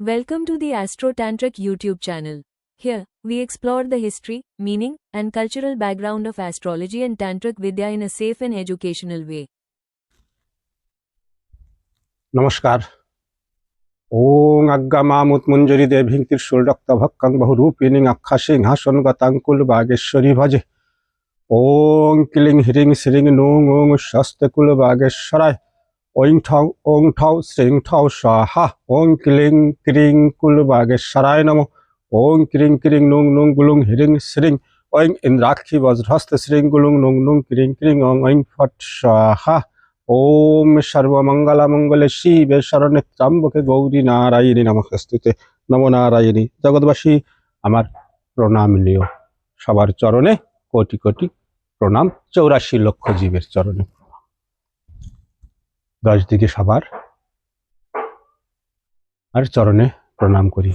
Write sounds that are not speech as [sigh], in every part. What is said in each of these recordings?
Welcome to the Astro Tantric YouTube channel. Here, we explore the history, meaning, and cultural background of astrology and Tantric Vidya in a safe and educational way. নমস্কার ওং আজ্ঞা মামুত মঞ্জুরি দেবীং ত্রিশুল রক্ত ভক্কাং বহুরূপিণীং আক্ষা সিংহাসন গতাঙ্কুল বাগেশ্বরী ভজে ওং ক্লিং হ্রিং শ্রিং নুং ওং স্বস্তে কুল বাগেশ্বরায় ওং ঠং ওং ঠৌ শ্রিং ঠৌ স্বাহা, ওং ক্লিং ক্রিং কুল বাগেশ্বরায় নম। ওং ক্রিং ক্রিং নুং নুং গুলুং হ্রিং শ্রিং, ওং ইন্দ্রাক্ষী বজ্রহস্ত শ্রিং গুলুং নুং নুং ক্রিং ক্রিং ওং ওং ফট স্বাহা। ওম সর্বমঙ্গলামঙ্গলে শিবে শরণে ত্রম্বকে গৌরী নারায়ণী নমস্তুতে। নম নারায়ণী জগৎবাসী, আমার প্রণাম নিও। সবার চরণে কোটি কোটি প্রণাম। চৌরাশি লক্ষ জীবের চরণে। দশ দিকে সবার। আর চরণে প্রণাম করি।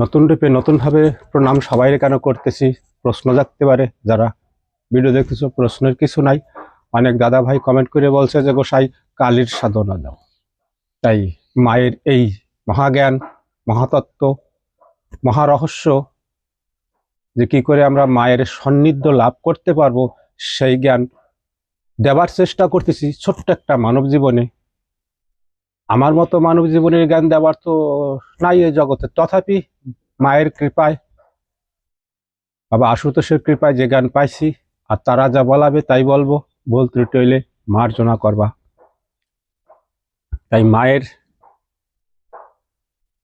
নতুন রূপে নতুনভাবে প্রণাম সবাই কেন করতেছি? প্রশ্ন জাগতে পারে যারা ভিডিও দেখতেছো, প্রশ্নের কিছু নাই। অনেক দাদা ভাই কমেন্ট করে বলছে যে, গোসাই, কালীর সাধনা দাও। তাই মায়ের এই মহাজ্ঞান, মহাতত্ত্ব, মহারহস্য, যে কি করে আমরা মায়ের সান্নিধ্য লাভ করতে পারব, সেই জ্ঞান দেবার চেষ্টা করতেছি ছোট্ট একটা মানব জীবনে। আমার মতো মানব জীবনের জ্ঞান দেওয়ার তো নাই এই জগতে। তথাপি মায়ের কৃপায়, বাবা আশুতোষের কৃপায় যে জ্ঞান পাইছি, আর তারা যা বলাবে তাই বলব। ভুল ত্রুটি হইলে মার্জনা করবা। তাই মায়ের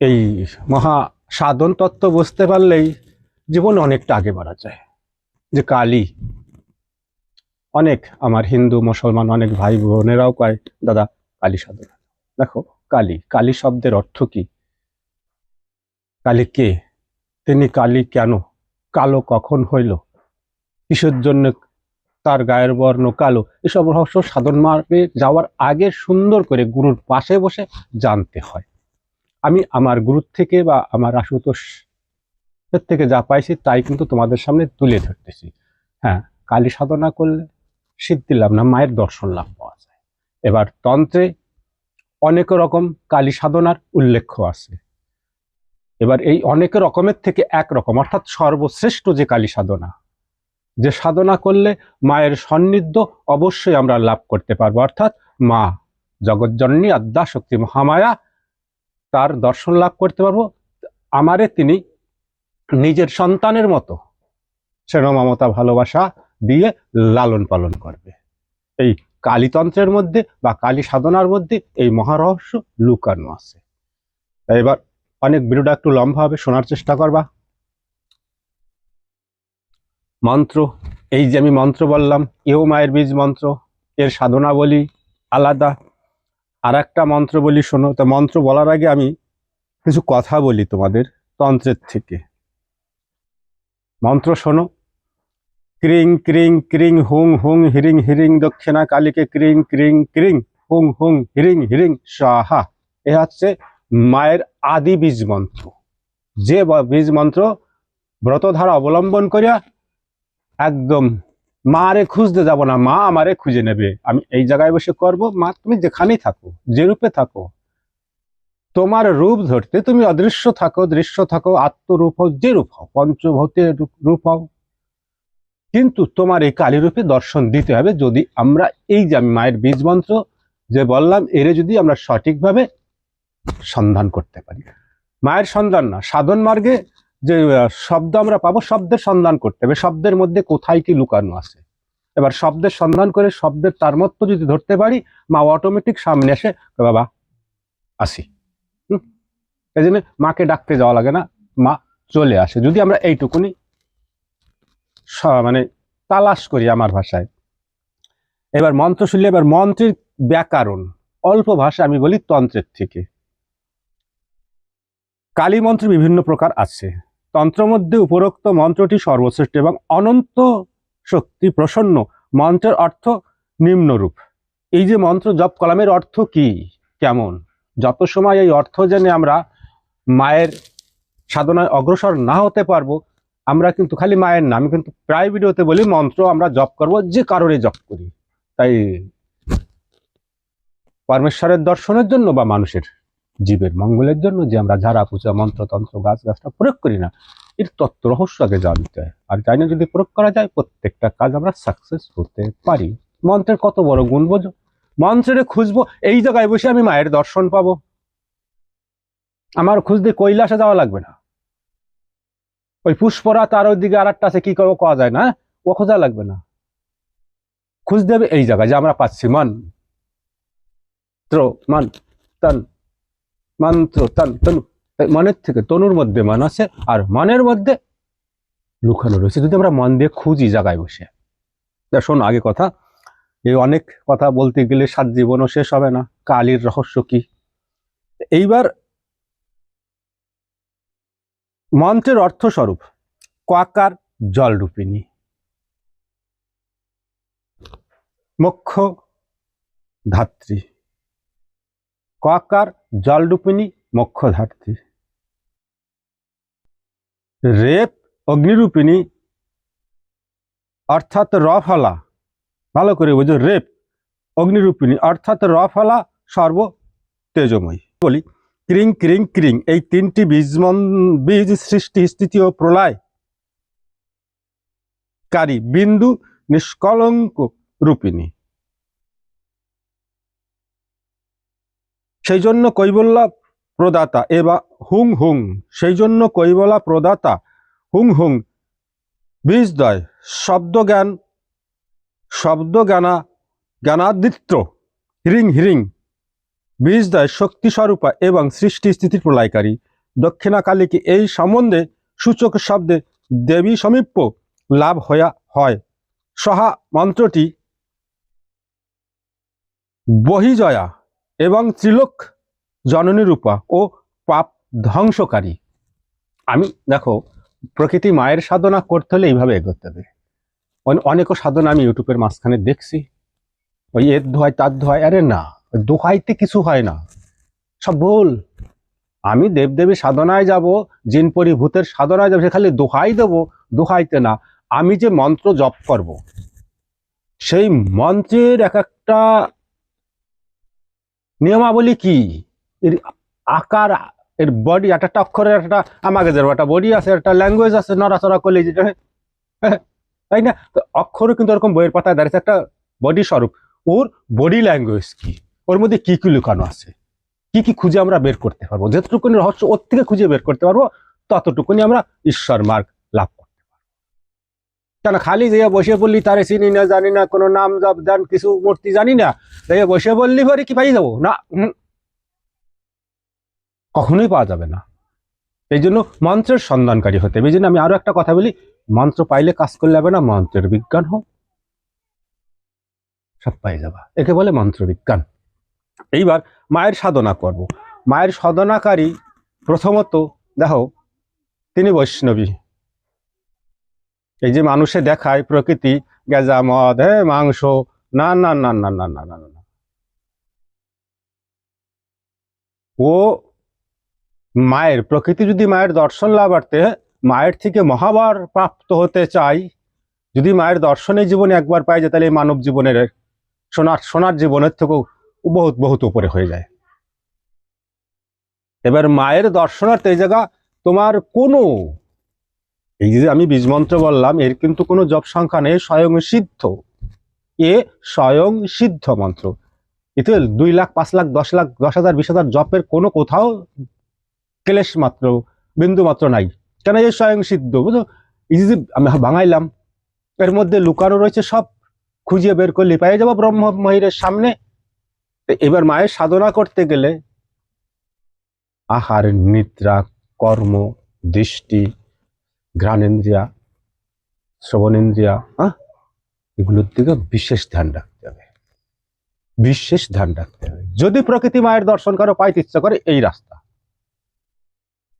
এই মহা সাধন তত্ত্ব বুঝতে পারলেই জীবন অনেকটা আগে বাড়া যায়। যে কালী অনেক আমার হিন্দু, মুসলমান, অনেক ভাই বোনেরাও কয়, দাদা, কালী সাধনা দেখো, কালী কালী শব্দের অর্থ কি? কালী কে? তিনি কালী কেন? কালো কখন হইল? কিসের জন্য তার গায়ের বর্ণ কালো? এসব রহস্য সাধন মার্গে যাওয়ার আগে সুন্দর করে গুরুর পাশে বসে জানতে হয়। আমি আমার গুরুর থেকে বা আমার আশুতোষ এর থেকে যা পাইছি তাই কিন্তু তোমাদের সামনে তুলে ধরতেছি। হ্যাঁ কালী সাধনা করলে সিদ্ধি লাভ না, মায়ের দর্শন লাভ পাওয়া যায়। এবার তন্ত্রে অনেক রকম কালী সাধনার উল্লেখ আছে। এবার এই অনেক রকমের থেকে এক রকম, অর্থাৎ সর্বশ্রেষ্ঠ যে কালী সাধনা, যে সাধনা করলে মায়ের সান্নিধ্য অবশ্যই আমরা লাভ করতে পারব। অর্থাৎ মা জগৎজননী আদ্যা শক্তি মহামায়া, তার দর্শন লাভ করতে পারব। আমারে তিনি নিজের সন্তানের মতো স্নেহ মমতা ভালোবাসা দিয়ে লালন পালন করবে। এই কালীতন্ত্রের মধ্যে বা কালী সাধনার মধ্যে এই মহারহস্য লুকানো আছে। এবার অনেক ভিডিওটা একটু লম্বা হবে, শোনার চেষ্টা করবা। মন্ত্র, এই যে আমি মন্ত্র বললাম এও মায়ের বীজ মন্ত্র, এর সাধনা বলি আলাদা। আর একটা মন্ত্র বলি, শোনো, তো মন্ত্র বলার আগে আমি কিছু কথা বলি তোমাদের তন্ত্রের থেকে। মন্ত্র শোনো ক্রিং ক্রিং ক্রিং, হুং হুং, হিরিং হিরিং, দক্ষিণা কালীকে ক্রিং ক্রিং ক্রিং, হুং হুং, হিরিং হিরিং, সাহা। এ হচ্ছে মায়ের আদি বীজ মন্ত্র। যে বীজ মন্ত্র ব্রতধারা অবলম্বন করিয়া একদম মারে খুঁজতে যাব না, মা আমারে খুঁজে নেবে। আমি এই জায়গায় বসে করব, মা তুমি যেখানেই থাকো, যে রূপে থাকো, তোমার রূপ ধরতে তুমি অদৃশ্য থাকো, দৃশ্য থাকো, আত্মরূপ হও, যে রূপ হও, পঞ্চভূতের রূপ হও। কিন্তু তোমার এই কালীরূপে দর্শন দিতে হবে যদি আমরা এই যে আমি মায়ের বীজ মন্ত্র যে বললাম, এরে যদি আমরা সঠিকভাবে সন্ধান করতে পারি। মায়ের সন্ধান না, সাধন মার্গে যে শব্দ আমরা পাবো, শব্দের সন্ধান করতে হবে। শব্দের মধ্যে কোথায় কি লুকানো আছে? এবার শব্দের সন্ধান করে শব্দের তার মতো যদি ধরতে পারি, মা অটোমেটিক সামনে এসে বাবা, আসি। হুম? এই জন্য মাকে ডাকতে যাওয়া লাগে না, মা চলে আসে। যদি আমরা এইটুকুনি মানে তালাশ করি আমার ভাষায়। এবার মন্ত্র শুনলে এবার মন্ত্রের ব্যাকরণ। অল্প ভাষা আমি বলি তন্ত্রের থেকে। কালী মন্ত্র বিভিন্ন প্রকার আছে। তন্ত্র মধ্যে উপরোক্ত মন্ত্রটি সর্বশ্রেষ্ঠ এবং অনন্ত শক্তি প্রসন্ন। মন্ত্রের অর্থ নিম্নরূপ। এই যে মন্ত্র জপ কলামের অর্থ কি? কেমন? যত সময় এই অর্থ জেনে আমরা মায়ের সাধনায় অগ্রসর না হতে পারব আমরা কিন্তু খালি মায়ের নাম, কিন্তু প্রায় ভিডিওতে বলি মন্ত্র আমরা জপ করব, যে কারণে জপ করি। তাই পরমেশ্বরের দর্শনের জন্য বা মানুষের জীবের মঙ্গলের জন্য যে আমরা ঝাড়া পূজা মন্ত্রতন্ত্র গাছ গাছটা প্রয়োগ করি না, এর তত্ত্ব রহস্য আগে জানতে হয়। আর জানি না যদি প্রয়োগ করা যায়, প্রত্যেকটা কাজ আমরা সাকসেস হতে পারি। মন্ত্রের কত বড় গুণ বোঝো? মন্ত্রে খুঁজবো এই জায়গায় বসে আমি মায়ের দর্শন পাবো। আমার খুঁজতে কৈলাসে যাওয়া লাগবে না। ওই পুষ্পরা তার ওইদিকে আর একটা আছে, কি করব কওয়া যায় না ও খোঁজা লাগবে না। খুঁজ দেবে এই জায়গায়, যে আমরা পাচ্ছি। মান। ত্র, মান, তন। মন্ত্র তন মনের থেকে তনুর মধ্যে মান আছে, আর মনের মধ্যে লুকানো রয়েছে। যদি আমরা মন দিয়ে খুঁজি জায়গায় বসে। শোন, আগে কথা। এই অনেক কথা বলতে গেলে সাত জীবনও শেষ হবে না। কালীর রহস্য কি? এইবার মন্ত্রের অর্থস্বরূপ কোয়াকার জলরূপিণী। মুখ্য ধাত্রী। কোয়াকার জলরূপিণী মুখ্য ধাত্রী। রেপ অগ্নিরূপিণী, অর্থাৎ রফলা। ভালো করে বুঝো, রেপ অগ্নিরূপিণী, অর্থাৎ রফলা সর্ব তেজময়ী বলি ক্রিং ক্রিং ক্রিং। এই তিনটি বীজ বীজ সৃষ্টি, স্থিতি ও প্রলয় কারী বিন্দু নিষ্কলঙ্ক রূপিণী। সেই জন্য কৈবল্য প্রদাতা এবা হুং হুং। সেই জন্য কৈবলা প্রদাতা হুং হুং। বীজদয় শব্দজ্ঞান শব্দজ্ঞানা জ্ঞানাদিত্য, হিরিং হিরিং। বীজদয় শক্তি স্বরূপা এবং সৃষ্টি স্থিতির প্রলয়কারী দক্ষিণা কালীকে এই সম্বন্ধে সূচক শব্দে দেবী সমীপ্য লাভ হইয়া হয়। সহা মন্ত্রটি বহিজয়া এবং ত্রিলোক জননী রূপা ও পাপ ধ্বংসকারী। আমি দেখো, প্রকৃতি মায়ের সাধনা করতে হলে এইভাবে এগোতে হবে। অনে- অনেকও সাধনা আমি ইউটিউবের মাঝখানে দেখছি। ওই এর ধোয়ায় তার ধোয়ায়, আরে না। দোহাইতে কিছু হয় না। সব ভুল। আমি দেবদেবী সাধনায় যাব, জিন পরিভূতের সাধনায় যাব, সে খালি দোহাই দেবো, দোহাইতে না। আমি যে মন্ত্র জপ করব, সেই মন্ত্রের এক একটা নিয়মাবলী কি? এর আকার, এর বডি একটা অক্ষরের একটা আমাকে একটা বডি আছে, একটা ল্যাঙ্গুয়েজ আছে, নড়াচড়া করলে যেটা তাই না? অক্ষরও কিন্তু ওরকম বইয়ের পাতায় দাঁড়িয়েছে, একটা বডি স্বরূপ। ওর বডি ল্যাঙ্গুয়েজ কি? ওর মধ্যে কি কি লুকানো আছে? কি কি খুঁজে আমরা বের করতে পারব? যতটুকুনি রহস্য ওর থেকে খুঁজে বের করতে পারব, ততটুকুনি আমরা ঈশ্বর মার্গ লাভ করতে পারব। কেন খালি যে বসে বললি তারে চিনি না, জানি না, কোনো নাম, জপ, দান, কিছু, মূর্তি জানি না যে বসে বললি পরে কি পাই যাব? না। কখনোই পাওয়া যাবে না। এই জন্য মন্ত্রের সন্ধানকারী হতে হবে। এই জন্য আমি আরও একটা কথা বলি, মন্ত্র পাইলে কাজ করলে হবে না, মন্ত্রের বিজ্ঞান হোক। সব পাই যাবা। একে বলে মন্ত্র বিজ্ঞান এইবার মায়ের সাধনা করব। মায়ের সাধনাকারী প্রথমত, দেখো, তিনি বৈষ্ণবী। এই যে মানুষে দেখায় প্রকৃতি, গেজা, মদ হ্যাঁ মাংস, না না না না না না না না ও মায়ের, প্রকৃতি যদি মায়ের দর্শন লাভার্থে, মায়ের থেকে মহাবার প্রাপ্ত হতে চাই, যদি মায়ের দর্শনে জীবনে একবার পাই যায় তাহলে এই মানব জীবনের, সোনার সোনার জীবনের থেকেও বহুত বহুত উপরে হয়ে যায়। এবার মায়ের দর্শনার্থে এই জায়গা তোমার কোনো, এই যে আমি বীজমন্ত্র বললাম, এর কিন্তু কোনো জপ সংখ্যা নেই, স্বয়ং সিদ্ধ। এ স্বয়ং সিদ্ধ মন্ত্র। এতে দুই লাখ, পাঁচ লাখ, দশ লাখ, দশ হাজার, বিশ হাজার জপের কোনো কোথাও ক্লেশ মাত্র, বিন্দু মাত্র নাই। কেন এই স্বয়ং সিদ্ধ? বুঝো? এই যে আমি ভাঙাইলাম, এর মধ্যে লুকানো রয়েছে সব। খুঁজিয়ে বের করলে পেয়ে যাব ব্রহ্ম মহিরের সামনে। তো এবার মায়ের সাধনা করতে গেলে আহার, নিদ্রা, কর্ম, দৃষ্টি, ঘ্রাণেন্দ্রিয়া, শ্রবণেন্দ্রিয়া হ্যাঁ এগুলোর দিকে বিশেষ ধ্যান রাখতে হবে। বিশেষ ধ্যান রাখতে হবে। যদি প্রকৃতি মায়ের দর্শন করো, পাইতে ইচ্ছা করে, এই রাস্তা।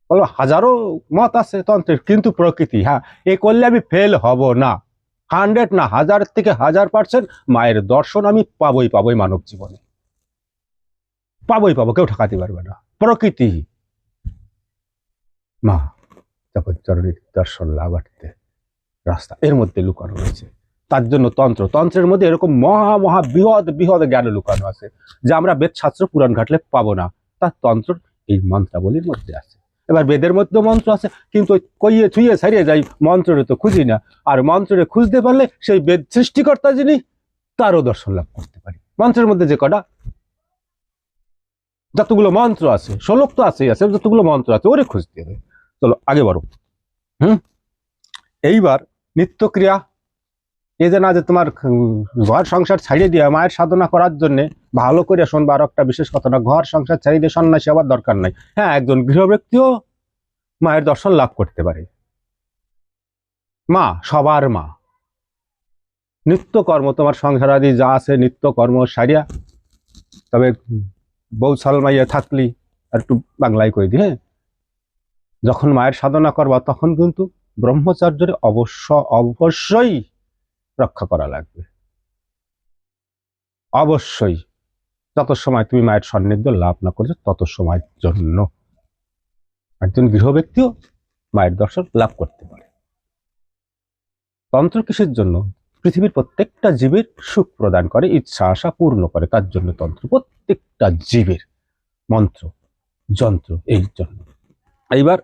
বলো, হাজারো মত আছে তন্ত্রের, কিন্তু প্রকৃতি হ্যাঁ এ করলে আমি ফেল হব না। হান্ড্রেড না, হাজার থেকে হাজার পার্সেন্ট মায়ের দর্শন আমি পাবই পাবই মানব জীবনে। পাবই পাবো, কেউ ঠকাতে পারবে না। প্রকৃতি। মা, জগৎচরণীর দর্শন লাভার্থে রাস্তা এর মধ্যে লুকানো রয়েছে। তার জন্য তন্ত্র, তন্ত্রের মধ্যে এরকম মহা মহা বৃহৎ বৃহৎ জ্ঞান লুকানো আছে, যা আমরা বেদ শাস্ত্র পুরাণ ঘাটলে পাবো না। অর্থাৎ তন্ত্র এই মন্ত্রাবলীর মধ্যে আছে। এবার বেদের মধ্যে মন্ত্র আছে, কিন্তু কইয়ে ছুঁয়ে ছাড়িয়ে যাই মন্ত্রে তো খুঁজি না। আর মন্ত্রে খুঁজতে পারলে সেই বেদ সৃষ্টিকর্তা যিনি, তারও দর্শন লাভ করতে পারি। মন্ত্রের মধ্যে যে কটা যতগুলো মন্ত্র আছে শ্লোক তো আছে আছে, যতগুলো মন্ত্র আছে, ওরে খুঁজতে হবে চলো, আগে বাড়ো। হুম? এইবার নিত্যক্রিয়া এই যে না যে তোমার ঘর সংসার ছাড়িয়ে দিয়ে মায়ের সাধনা করার জন্য ভালো করে শোনবা আর একটা বিশেষ কথা না, ঘর সংসার ছাড়িয়ে দিয়ে সন্ন্যাসী আবার দরকার নাই। হ্যাঁ একজন গৃহব্যক্তিও মায়ের দর্শন লাভ করতে পারে। মা, সবার মা। নিত্যকর্ম তোমার সংসারাদি যা আছে, নিত্যকর্ম সারিয়া। তবে বউ সালমাইয়া থাকলি আর একটু বাংলায় কই দি হ্যাঁ? যখন মায়ের সাধনা করবা, তখন কিন্তু ব্রহ্মচর্যের অবশ্য, অবশ্যই রক্ষা করা লাগবে। অবশ্যই। যত সময় তুমি মায়ের সান্নিধ্য লাভ না করছ, তত সময়ের জন্য। একজন গৃহ ব্যক্তিও মায়ের দর্শন লাভ করতে পারে। তন্ত্র কিসের জন্য? পৃথিবীর প্রত্যেকটা জীবের সুখ প্রদান করে, ইচ্ছা আশা পূর্ণ করে, তার জন্য তন্ত্র, প্রত্যেকটা জীবের মন্ত্র, যন্ত্র এই জন্য। এইবার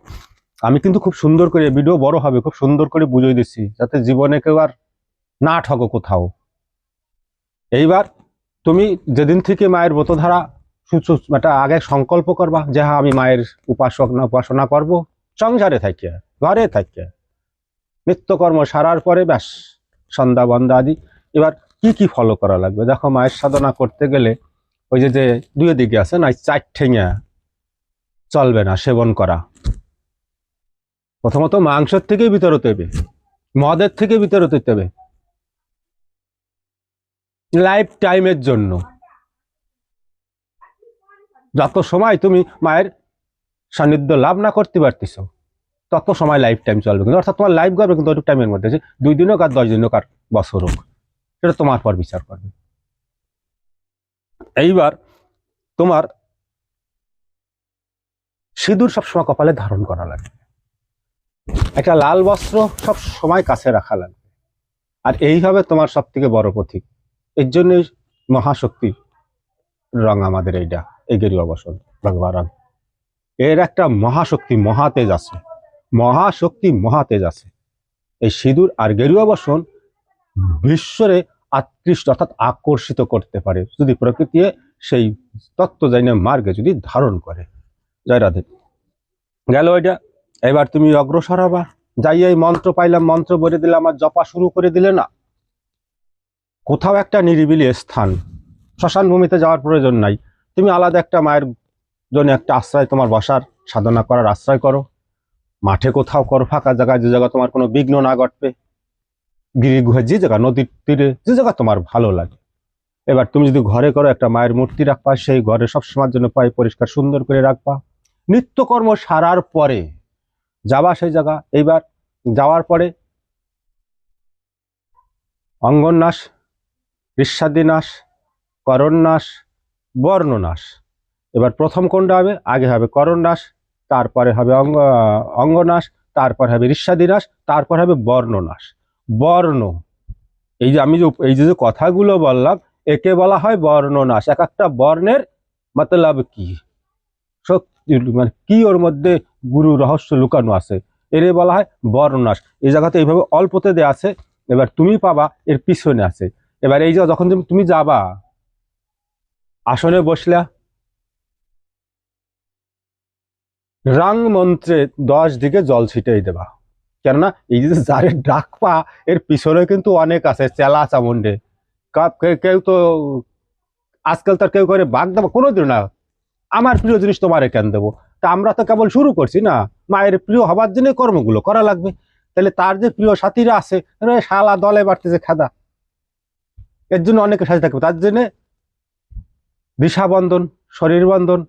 আমি কিন্তু খুব সুন্দর করে ভিডিও বড় হবে, খুব সুন্দর করে বুঝিয়ে দিচ্ছি, যাতে জীবনে কেউ আর না ঠগো কোথাও। এইবার তুমি যেদিন থেকে মায়ের ব্রতধারা একটা আগে সংকল্প করবা যে হ্যাঁ আমি মায়ের উপাসনা উপাসনা করব, সংসারে থাকিয়া, ঘরে থাকিয়া। নিত্যকর্ম সারার পরে ব্যাস। সন্ধ্যা বন্দা আদি। এবার কি কি ফলো করা লাগবে? দেখো মায়ের সাধনা করতে গেলে ওই যে যে দুই দিকে আছে না চার ঠেঙা চলবে না সেবন করা। প্রথমত মাংসের থেকে ভিতর হতে হবে, মদের থেকে ভিতর হতে হবে। লাইফ টাইমের জন্য। যত সময় তুমি মায়ের সান্নিধ্য লাভ না করতে পারতেছ তত সময় লাইফ টাইম চলবে। কিন্তু অর্থাৎ তোমার লাইফ করবে কিন্তু টাইমের মধ্যে। দুই দিন হোক আর দশ দিন হোক আর বছর হোক। সেটা তোমার পর বিচার করবে। এইবার তোমার সিঁদুর সবসময় কপালে ধারণ করা লাগবে। একটা লাল বস্ত্র সব সময় কাছে রাখা লাগবে। আর এইভাবে তোমার সব থেকে বড় পথিক এর জন্যই মহাশক্তি রং আমাদের এইটা। এই গেরুয়া বসন রং এর একটা মহাশক্তি, মহাতেজ আছে। মহাশক্তি মহাতেজ আছে। এই সিঁদুর আর গেরুয়া বসন বিশ্বরে আকৃষ্ট, অর্থাৎ আকর্ষিত করতে পারে। যদি প্রকৃতি সেই তত্ত্ব জাইনে মার্গে যদি ধারণ করে। জয় রাধে। গেল ওইটা। এবার তুমি অগ্রসর হবা। যাই এই মন্ত্র পাইলাম, মন্ত্র বলে দিলাম আর জপা শুরু করে দিলে না? কোথাও একটা নিরিবিলি স্থান। শ্মশান ভূমিতে যাওয়ার প্রয়োজন নাই। তুমি আলাদা একটা মায়ের জন্য একটা আশ্রয়, তোমার বসার সাধনা করার আশ্রয় করো। মাঠে কোথাও করো ফাঁকা জায়গায়, যে জায়গা তোমার কোনো বিঘ্ন না ঘটবে। গিরি গুহে যে জায়গা, নদীর তীরে যে জায়গা তোমার ভালো লাগে। এবার তুমি যদি ঘরে করো, একটা মায়ের মূর্তি রাখবা, সেই ঘরে সবসময়ের জন্য পায়ে পরিষ্কার সুন্দর করে রাখবা। নিত্যকর্ম সারার পরে যাবা সেই জায়গা। এইবার যাওয়ার পরে অঙ্গন্যাস ঋষাদিনাশ করণ্যাস বর্ণনাশ এবার প্রথম কোনটা হবে? আগে হবে করণ্যাস তারপরে হবে অঙ্গ, অঙ্গনাশ, তারপর হবে ঋষাদিনাশ তারপর হবে বর্ণনাশ বর্ণ, এই যে আমি যে এই যে কথাগুলো বললাম, একে বলা হয় বর্ণনাশ এক একটা বর্ণের মতলব কি? শক্তি মানে কি ওর মধ্যে গুরু রহস্য লুকানো আছে? এরে বলা হয় বর্ণনাশ এই জায়গাতে এইভাবে অল্পতে দেয়া আছে, এবার তুমি পাবা, এর পিছনে আছে। এবার এই যে যখন তুমি যাবা, আসনে বসলা রাং মন্ত্রে দশ দিকে জল ছিটেই দেবা। কেননা এই যে যারে ডাকপা এর পিছনে কিন্তু অনেক আছে, চেলা চামুন্ডে কেউ তো আজকাল তার কেউ করে বাঘ দেবো কোনোদিন না। আমার প্রিয় জিনিস তোমারে কেন দেবো? তা আমরা তো কেবল শুরু করছি না। মায়ের প্রিয় হবার জন্য কর্মগুলো করা লাগবে। তাহলে তার যে প্রিয় সাথীরা আছে শালা দলে বাড়তেছে খাদা। এর জন্য অনেকে সাথে থাকবে। তার জন্যে দিশা বন্ধন, শরীর বন্ধন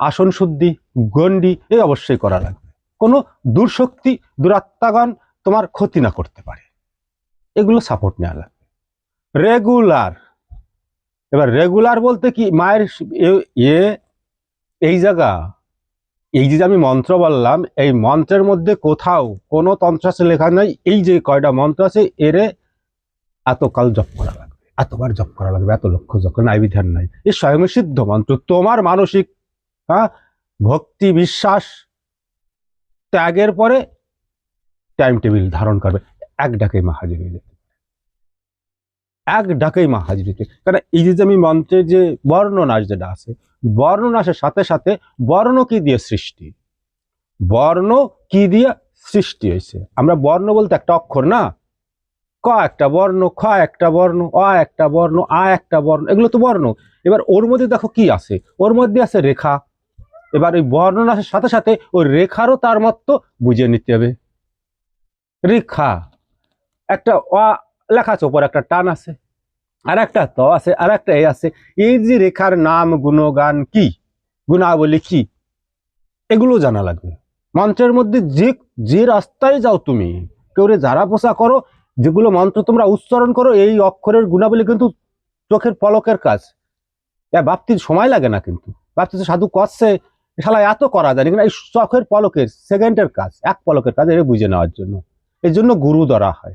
আসন শুদ্ধি, গণ্ডি এই অবশ্যই করা লাগবে। কোনো দুর্শক্তি দুরাত্মাগণ তোমার ক্ষতি না করতে পারে। এগুলো সাপোর্ট নেওয়া লাগবে। রেগুলার এবার রেগুলার বলতে কি, মায়ের এ- এ, এই জায়গা, এই যে আমি মন্ত্র বললাম, এই মন্ত্রের মধ্যে কোথাও কোনো তন্ত্রাসে লেখা নাই, এই যে কয়টা মন্ত্র আছে, এরে এতকাল জপ করা লাগবে, এতবার জপ করা লাগবে, এত লক্ষ্য করা নাই বিধান নাই। এই স্বয়ং সিদ্ধ মন্ত্র, তোমার মানসিক হ্যাঁ? ভক্তি, বিশ্বাস, ত্যাগের পরে টাইম টেবিল ধারণ করবে। এক ডাকেই মা হাজির হয়ে যেতে এক ডাকেই মা হাজির হতে কারণ এই যে আমি মন্ত্রের যে বর্ণনাশ যেটা আছে বর্ণনাশের সাথে সাথে বর্ণ কি দিয়ে সৃষ্টি? বর্ণ কি দিয়ে সৃষ্টি হয়েছে? আমরা বর্ণ বলতে একটা অক্ষর না। ক একটা বর্ণ, খ একটা বর্ণ, অ একটা বর্ণ, আ একটা বর্ণ, এগুলো তো বর্ণ। এবার ওর মধ্যে দেখো কি আছে? ওর মধ্যে আছে রেখা। এবার ওই বর্ণনার সাথে সাথে ওই রেখারও তার মতো বুঝে নিতে হবে। রেখা, একটা অ লেখা আছে, ওপর একটা টান আছে, আর একটা ত আছে, আর একটা এ আছে। এই যে রেখার নাম, গুণগান কি? গুণাবলী কি? এগুলো জানা লাগবে। মন্ত্রের মধ্যে যে যে রাস্তায় যাও তুমি, কেউ রে যারা পোষা করো, যেগুলো মন্ত্র তোমরা উচ্চারণ করো, এই অক্ষরের গুণাবলী কিন্তু চোখের পলকের কাজ। ভাবতে সময় লাগে না কিন্তু। ভাবতে সাধু করছে শালা এত করা যায় না এই চোখের পলকের, সেকেন্ডের কাজ, এক পলকের কাজ এটা বুঝে নেওয়ার জন্য। এই জন্য গুরু ধরা হয়।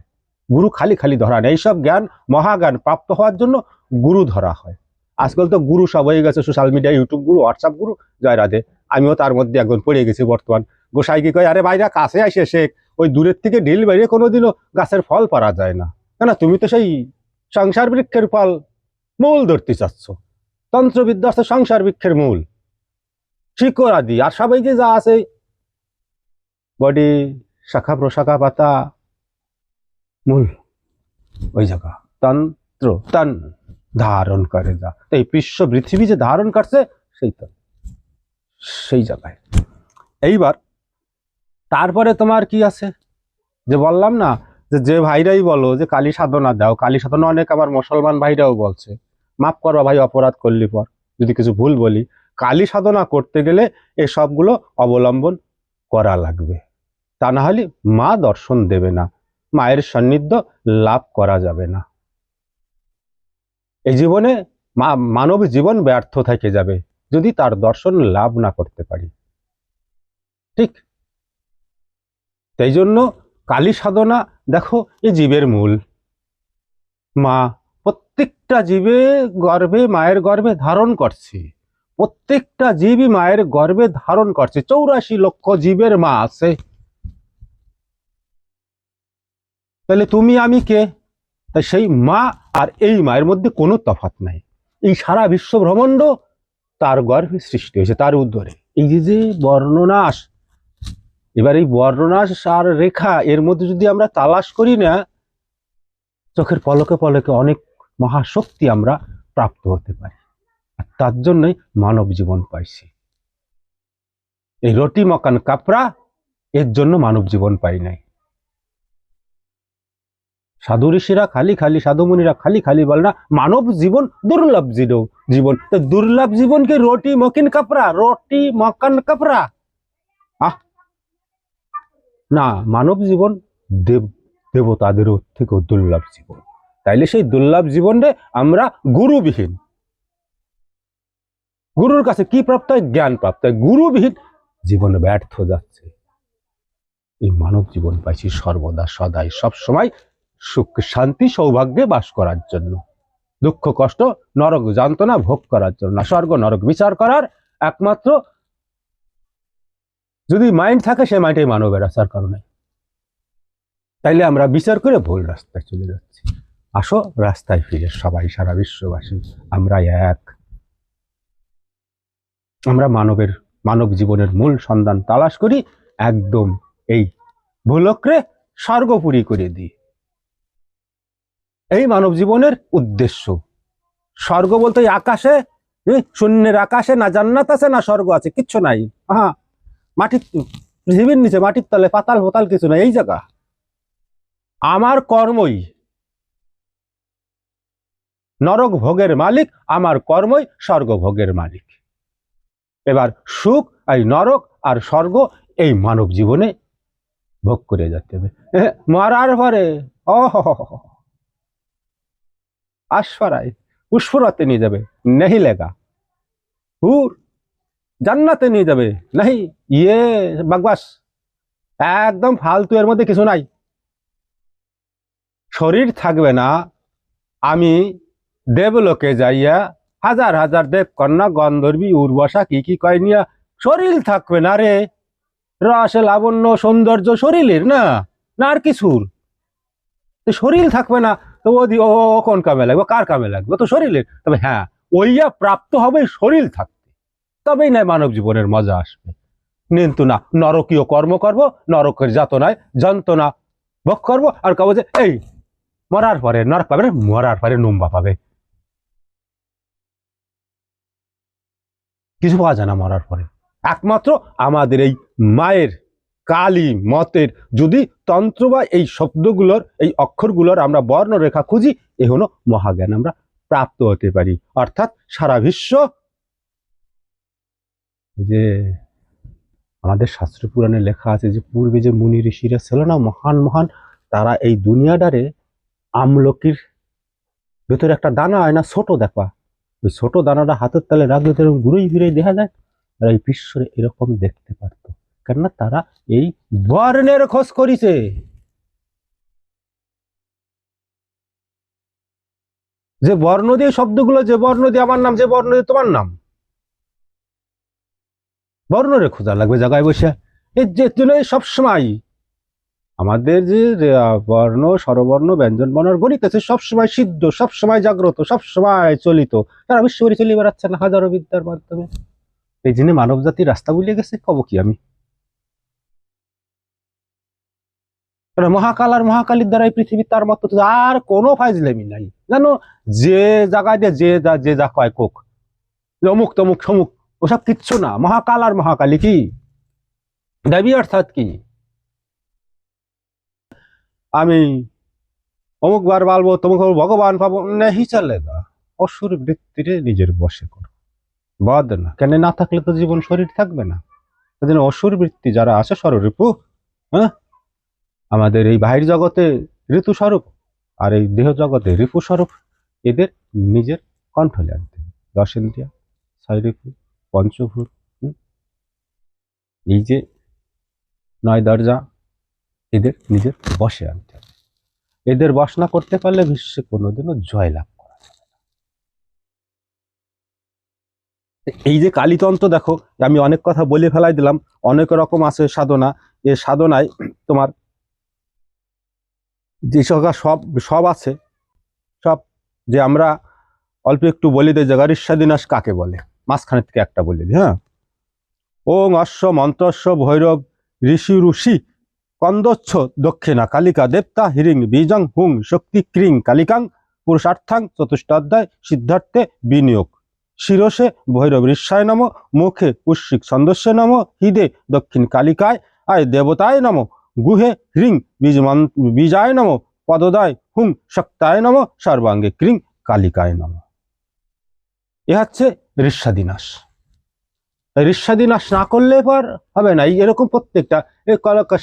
গুরু খালি খালি ধরা নেই। এইসব জ্ঞান, মহাজ্ঞান প্রাপ্ত হওয়ার জন্য গুরু ধরা হয়। আজকাল তো গুরু সব হয়ে গেছে সোশ্যাল মিডিয়া ইউটিউব গুরু হোয়াটসঅ্যাপ গুরু। জয় রাধে। আমিও তার মধ্যে একজন পড়ে গেছি বর্তমান। গোসাই কি কয়, আরে ভাইরা কাছে আসে শেখ ওই দূরের থেকে ঢিল বাইরে কোনোদিনও গাছের ফল পারা যায় না। কেন তুমি তো সেই সংসার বৃক্ষের ফল, মূল ধরতে চাচ্ছ। তন্ত্রবিদ্যা সংসার বৃক্ষের মূল। শিকড় আদি আর সবাই যে আছে। বডি, শাখা প্রশাখা পাতা, মূল। ওই জায়গা। তন্ত্র, তন। ধারণ করে যা। এই বিশ্ব পৃথিবী যে ধারণ করছে, সেই তো। সেই জায়গায়। এইবার, তারপরে তোমার কি আছে? যে বললাম না, যে যে ভাইরাই বলো, যে কালী সাধনা দাও। কালী সাধনা অনেক আমার মুসলমান ভাইরাও বলছে। মাফ করবা ভাই, অপরাধ করলি পর। যদি কিছু ভুল বলি কালী সাধনা করতে গেলে এসবগুলো অবলম্বন করা লাগবে। তা না হলে মা দর্শন দেবে না, মায়ের সান্নিধ্য লাভ করা যাবে না। এই জীবনে মা, মানব জীবন ব্যর্থ থেকে যাবে, যদি তার দর্শন লাভ না করতে পারি। ঠিক তাই জন্য কালী সাধনা দেখো এই জীবের মূল। মা প্রত্যেকটা জীবে গর্ভে, মায়ের গর্ভে ধারণ করছে। প্রত্যেকটা জীবই মায়ের গর্ভে ধারণ করছে। চৌরাশি লক্ষ জীবের মা আছে। তাহলে তুমি, আমি, কে? তাই সেই মা আর এই মায়ের মধ্যে কোনো তফাৎ নাই। এই সারা বিশ্ব ব্রহ্মাণ্ড তার গর্ভে সৃষ্টি হয়েছে, তার উদ্ধারে। এই যে যে বর্ণনাশ এবার এই বর্ণনাশ আর রেখা, এর মধ্যে যদি আমরা তালাশ করি না, চোখের পলকে পলকে অনেক মহাশক্তি আমরা প্রাপ্ত হতে পারি। তার জন্যই মানব জীবন পাইছি। এই রটি, মকান, কাপড়া, এর জন্য মানব জীবন পাই নাই। সাধু ঋষিরা, খালি খালি সাধুমুনিরা খালি খালি বল না মানব জীবন দুর্লভ জীব- জীবন। তো দুর্লভ জীবনকে রটি, মকিন, কাপড়া, রটি, মকান, কাপড়া। আহ! না, মানব জীবন দেব দেবতাদেরও থেকেও দুর্লভ জীবন। তাইলে সেই দুর্লভ জীবনে আমরা গুরুবিহীন। গুরুর কাছে কি প্রাপ্ত? হয় জ্ঞান প্রাপ্ত। হয় গুরুবিহীন জীবনে ব্যর্থ যাচ্ছে। এই মানব জীবন পাইছি সর্বদা সদাই সব সময় সুখ, শান্তি, সৌভাগ্যে বাস করার জন্য। দুঃখ, কষ্ট, নরক, যন্ত্রণা ভোগ করার জন্য। স্বর্গ, নরক বিচার করার একমাত্র যদি মাইন্ড থাকে সে মাইন্ডে মানবের আসার কারণে। তাইলে আমরা বিচার করে ভুল রাস্তায় চলে যাচ্ছি। আসো, রাস্তায় ফিরে, সবাই, সারা বিশ্ববাসী আমরা এক। আমরা মানবের, মানব জীবনের মূল সন্ধান তালাশ করি, একদম এই ভুলক্রে স্বর্গপুরী করে দিই। এই মানব জীবনের উদ্দেশ্য। স্বর্গ বলতে আকাশে শূন্যের আকাশে না জান্নাত আছে, না স্বর্গ আছে, কিচ্ছু নাই। হ্যাঁ মাটির পৃথিবীর নিচে মাটির তলে পাতাল হোতাল কিছু নাই, এই জায়গা। আমার কর্মই নরক ভোগের মালিক, আমার কর্মই স্বর্গ ভোগের মালিক। এবার সুখ এই নরক আর স্বর্গ এই মানব জীবনে ভোগ করে যেতে হবে। মরার পরে ও আশফারাই পুষ্পরাতে নিয়ে যাবে, নেহি লেগা। হুর, জান্নাতে নিয়ে যাবে, নাহি। ইয়ে বাগবাস। একদম ফালতু এর মধ্যে কিছু নাই। শরীর থাকবে না। আমি দেবলোকে যাইয়া হাজার হাজার দেব কন্যা, গন্ধর্বী, উর্বশা, কি কি কয় নিয়া, শরীর থাকবে না রে। রসে লাবণ্য, সৌন্দর্য শরীরের না না আর কিছুর। শরীর থাকবে না, তো ও দি- ও কোন কামে লাগবে, কার কামে লাগবে? তো শরীরের। তবে হ্যাঁ ওইয়া প্রাপ্ত হবে শরীর থাকতে তবেই না মানব জীবনের মজা আসবে। কিন্তু না, নরকীয় কর্ম করব, নরকের যাতনায় যন্ত্রণা ভোগ করব, আর কব যে, এই, মরার পরে নরক পাবে মরার পরে নুম্বা পাবে। কিছু পাওয়া যায় না মরার পরে। একমাত্র আমাদের এই মায়ের কালী মতের যদি তন্ত্র বা এই শব্দগুলোর, এই অক্ষরগুলোর আমরা বর্ণরেখা খুঁজি, এ হলো মহাজ্ঞান। আমরা প্রাপ্ত হতে পারি। অর্থাৎ সারা বিশ্ব যে আমাদের শাস্ত্র পুরাণে লেখা আছে যে, পূর্বে যে মুনি ঋষিরা ছিল না মহান মহান, তারা এই দুনিয়াডারে আমলকির ভেতরে একটা দানা হয় না, ছোট দেখবা। ওই ছোট দানাটা হাতের তালে রাখলে তো এরকম ঘুরেই ফিরেই দেখা যায়। আর এই বিশ্বরে এরকম দেখতে পারতো। কেননা তারা এই বর্ণের খোঁজ করিছে। যে বর্ণ দিয়ে শব্দগুলো, যে বর্ণ দিয়ে আমার নাম, যে বর্ণ দিয়ে তোমার নাম। বর্ণরে খোঁজা লাগবে জায়গায় বসে। এর যে জন্য সবসময় আমাদের যে বর্ণ, স্বরবর্ণ, ব্যঞ্জন বর্ণর গণিত আছে, সবসময় সিদ্ধ, সবসময় জাগ্রত, সবসময় চলিত। তারা বিশ্বরে চলে বেড়াচ্ছে না, হাজারো বিদ্যার মাধ্যমে। এই জন্য মানব জাতির রাস্তা বুলিয়ে গেছে, কব কি আমি? মহাকাল আর মহাকালীর দ্বারা এই পৃথিবী তার মতো আর কোনো ফাইজলামি নাই। জানো, যে জায়গায় দিয়ে যে যা যে যা কয় কোক। অমুক, তমুক, সমুক, ওসব কিচ্ছু না। মহাকাল আর মহাকালী কি? দেবী অর্থাৎ কি? আমি অমুক বার বলব, তমুক ভগবান পাবো, নেহি চলেগা অসুর বৃত্তিরে নিজের বসে করো। বদ না। কেন না থাকলে তো জীবন শরীর থাকবে না। সেদিন অসুর বৃত্তি যারা আছে, স্বরূপু হ্যাঁ? আমাদের এই বাহির জগতে ঋতু স্বরূপ আর এই দেহ জগতে রিপু স্বরূপ এদের নিজের কণ্ঠলে আনতে। দশ ইন্দ্রিয়া ছয় রিপু পঞ্চভূত? এই যে নয় দরজা এদের নিজের বসে আনতে হবে। এদের বস না করতে পারলে বিশ্বে কোনোদিনও জয় লাভ করা যাবে না। এই যে কালীতন্ত্র দেখো, আমি অনেক কথা বলে ফেলাই দিলাম, অনেক রকম আছে সাধনা। এ সাধনায় তোমার যে সব সব আছে, সব যে আমরা অল্প একটু বলি দিই জগারিস্বাদিনাশ কাকে বলে? মাঝখানে থেকে একটা বলে দিই হ্যাঁ? ওং অশ্ব মন্ত্রস্ব ভৈরব ঋষি ঋষি কন্দচ্ছ দক্ষিণা কালিকা দেবতা হিরিং বীজং হুং শক্তি ক্রিং কালিকাং পুরুষার্থাং চতুষ্টাধ্যায় সিদ্ধার্থে বিনিয়োগ। শিরসে ভৈরব ঋষায় নম, মুখে পুষ্যিক ছন্দস্য নম, হৃদে দক্ষিণ কালিকায় আয় দেবতায় নম, গুহে হ্রিং বীজ বীজায় নম, পদদায় হুং শক্তায় নম, সর্বাঙ্গে ক্রিং কালিকায় নম। এ হচ্ছে ঋষাদিনাশ ঋষাদিনাশ না করলে পর হবে না। এরকম প্রত্যেকটা।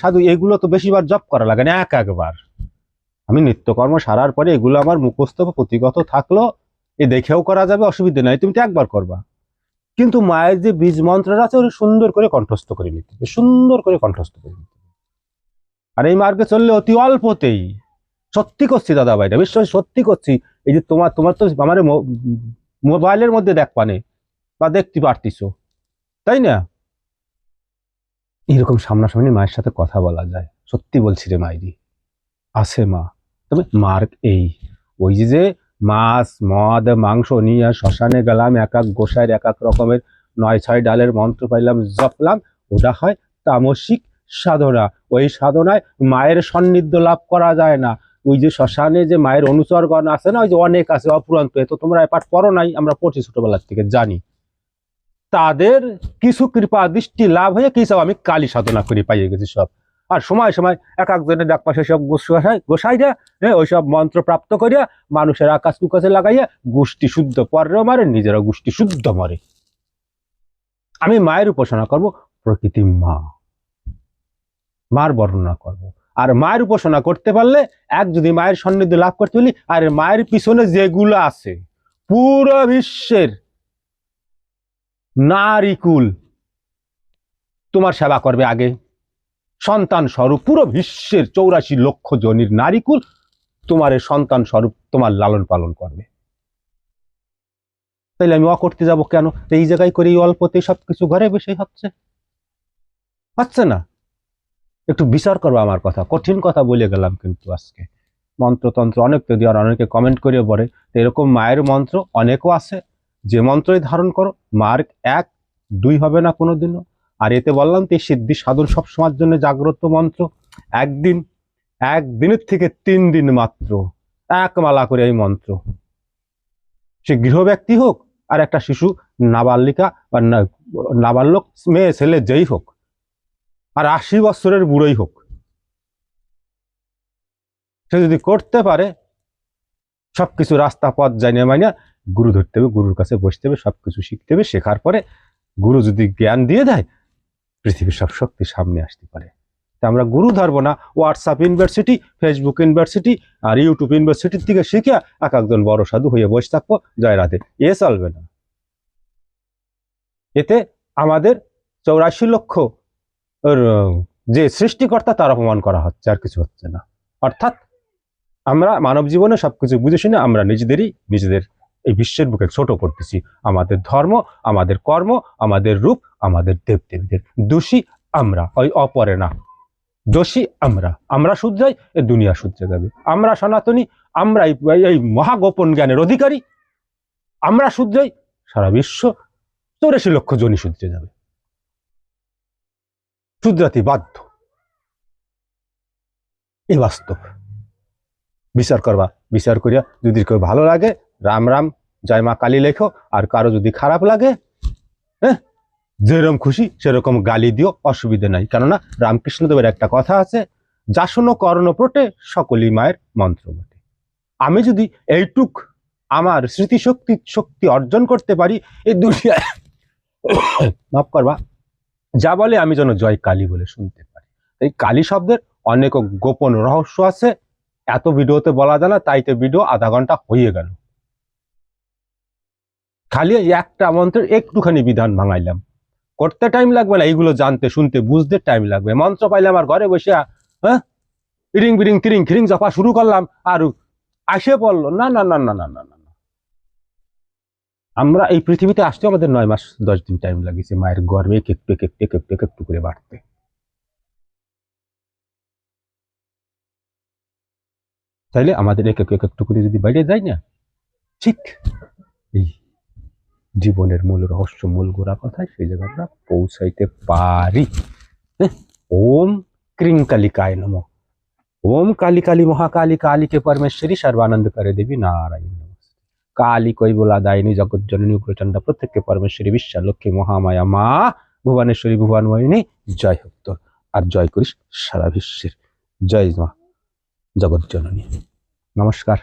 সাধু, এগুলো তো বেশিবার জপ করা লাগে না, এক একবার। আমি নিত্যকর্ম সারার পরে এগুলো আমার মুখস্থ প্রতিগত থাকল, এ দেখেও করা যাবে, অসুবিধে নাই, তুমি তো একবার করবা। কিন্তু মায়ের যে বীজ মন্ত্রটা আছে ওটা সুন্দর করে কণ্ঠস্থ করে নিতে হবে, সুন্দর করে কণ্ঠস্থ করে নিতে হবে। আর এই মার্গে চললে অতি অল্পতেই, সত্যি করছি দাদা ভাইটা বিশ্বাস, সত্যি করছি, এই যে তোমার তোমার তো আমার মোবাইলের মধ্যে দেখ পানে বা দেখতে পারতিছো। তাই না? এরকম সামনাসামনি মায়ের সাথে কথা বলা যায়। সত্যি বলছি রে মাইরি। আছে মা। তবে মার্ক এই। ওই যে মাছ, মদ, মাংস নিয়ে শ্মশানে গেলাম এক এক গোসাইয়ের এক এক রকমের নয় ছয় ডালের মন্ত্র পাইলাম, জপলাম, ওটা হয় তামসিক সাধনা। ওই সাধনায় মায়ের সান্নিধ্য লাভ করা যায় না। ওই যে শ্মশানে যে মায়ের অনুচরগণ আছে না, ওই যে অনেক আছে, অপুরান্ত, এ তো তোমরা এপাট পড়ো নাই, আমরা পড়ছি ছোটবেলার থেকে, জানি। তাদের কিছু কৃপা দৃষ্টি লাভ হয়ে কি সব আমি কালী সাধনা করে পাইয়ে গেছি সব। আর সময় সময় এক একজনের ডাক পাশে সব গোসাই, গোসাইরা হ্যাঁ ওইসব মন্ত্র প্রাপ্ত করিয়া মানুষের আকাশ কুকাশে লাগাইয়া গোষ্ঠী শুদ্ধ পরেও মারে, নিজেরা গোষ্ঠী শুদ্ধ মরে। আমি মায়ের উপাসনা করব, প্রকৃতি মা। মার বর্ণনা করব। আর মায়ের উপাসনা করতে পারলে এক যদি মায়ের সান্নিধ্য লাভ করতে পারলি আর মায়ের পিছনে যেগুলো আছে, পুরো বিশ্বের নারীকুল তোমার সেবা করবে আগে। সন্তান স্বরূপ, পুরো বিশ্বের চৌরাশি লক্ষ জনির নারীকুল তোমার সন্তান স্বরূপ তোমার লালন পালন করবে। তাইলে আমি অ করতে যাব কেন? এই জায়গায় করে অল্পতে সব কিছু ঘরে বসে হচ্ছে। হচ্ছে না। একটু বিচার করব আমার কথা। কঠিন কথা বলে গেলাম কিন্তু আজকে। মন্ত্রতন্ত্র অনেক তো দেওয়ার অনেকে কমেন্ট করে পড়ে এরকম মায়ের মন্ত্র অনেকও আছে। যে মন্ত্রই ধারণ করো মার্ক এক, দুই হবে না কোনোদিনও। আর এতে বললাম তো এই সিদ্ধি সাধন সব সময়ের জন্য জাগ্রত মন্ত্র। একদিন, একদিনের থেকে তিন দিন মাত্র, এক মালা করে এই মন্ত্র। সে গৃহ ব্যক্তি হোক আর একটা শিশু, নাবালিকা বা না- নাবালক, মেয়ে, ছেলে, যেই হোক, আর আশি বছরের বুড়োই হোক, সে যদি করতে পারে, সবকিছু রাস্তা পথ জানিয়ে মাইনা গুরু ধরতে হবে, গুরুর কাছে বসতে হবে, সবকিছু শিখতে হবে, শেখার পরে গুরু যদি জ্ঞান দিয়ে দেয়, পৃথিবীর সব শক্তি সামনে আসতে পারে। তা আমরা গুরু ধরবো না হোয়াটসঅ্যাপ ইউনিভার্সিটি ফেসবুক ইউনিভার্সিটি আর ইউটিউব ইউনিভার্সিটির থেকে শিখে এক একজন বড় সাধু হয়ে বসে থাকব জয় রাধে। এ চলবে না। এতে আমাদের চৌরাশি লক্ষ যে সৃষ্টিকর্তা তার অপমান করা হচ্ছে, আর কিছু হচ্ছে না। অর্থাৎ আমরা মানব জীবনে সবকিছু বুঝে শুনে আমরা নিজেদেরই নিজেদের এই বিশ্বের বুকে ছোট করতেছি। আমাদের ধর্ম, আমাদের কর্ম, আমাদের রূপ, আমাদের দেবদেবীদের। দোষী আমরা, ওই অপরে না। দোষী আমরা। আমরা শুধরাই, এ দুনিয়া শুধরে যাবে। আমরা সনাতনী, আমরা এই- মহাগোপন জ্ঞানের অধিকারী। আমরা শুধরাই, সারা বিশ্ব চৌরাশি লক্ষ জনই শুধরে যাবে। শুধরাতে বাধ্য। এই বাস্তব। বিচার করবা, বিচার করিয়া যদি কেউ ভালো লাগে রাম রাম, জয় মা কালী লেখো, আর কারও যদি খারাপ লাগে হ্যাঁ যেরকম খুশি সেরকম গালি দিও, অসুবিধে নাই। কেননা রামকৃষ্ণদেবের একটা কথা আছে যাসন কর্ণ প্রটে, সকলই মায়ের মন্ত্র বটে। আমি যদি এইটুক আমার স্মৃতিশক্তি, শক্তি অর্জন করতে পারি, এই দুনিয়ায় [coughs] মাফ করবা, যা বলে আমি যেন জয় কালী বলে শুনতে পারি। এই কালী শব্দের অনেক গোপন রহস্য আছে, এত ভিডিওতে বলা যায় না তাইতে ভিডিও আধা ঘণ্টা হয়ে গেল। খালি একটা মন্ত্রের একটুখানি বিধান ভাঙাইলাম। করতে টাইম লাগবে না, এইগুলো জানতে, শুনতে, বুঝতে টাইম লাগবে। মন্ত্র পাইলাম আর ঘরে বসে হ্যাঁ? ইরিং বিরিং, তিরিং খিরিং জপা শুরু করলাম, আর আসে পড়ল। না না না না না না না আমরা এই পৃথিবীতে আসতে আমাদের নয় মাস, দশ দিন টাইম লাগিয়েছে মায়ের গর্বে কেকটে কেকটে কেকটে কেকটু করে বাড়তে। তাইলে আমাদের এক একটু করে যদি বাইরে যাই না, ঠিক এই জীবনের মূল রহস্য, মূল গোড়া কথায় সেই জায়গায় আমরা পৌঁছাইতে পারি। হ্যাঁ, ওম ক্রিং কালিকায় নম। ওম কালী কালী মহাকালী কালীকে পরমেশ্বরী সর্বানন্দ করে দেবী নারায়ণ কালী কৈবলা দায়িনী জগৎ জননী প্রচণ্ড প্রত্যেককে পরমেশ্বরী বিশ্বা লক্ষ্মী মহামায়া মা, ভুবনেশ্বরী ভুবনময়িনী, জয় হোক তোর আর জয় করিস সারা বিশ্বের। জয় মা, জগৎ জননী। নমস্কার।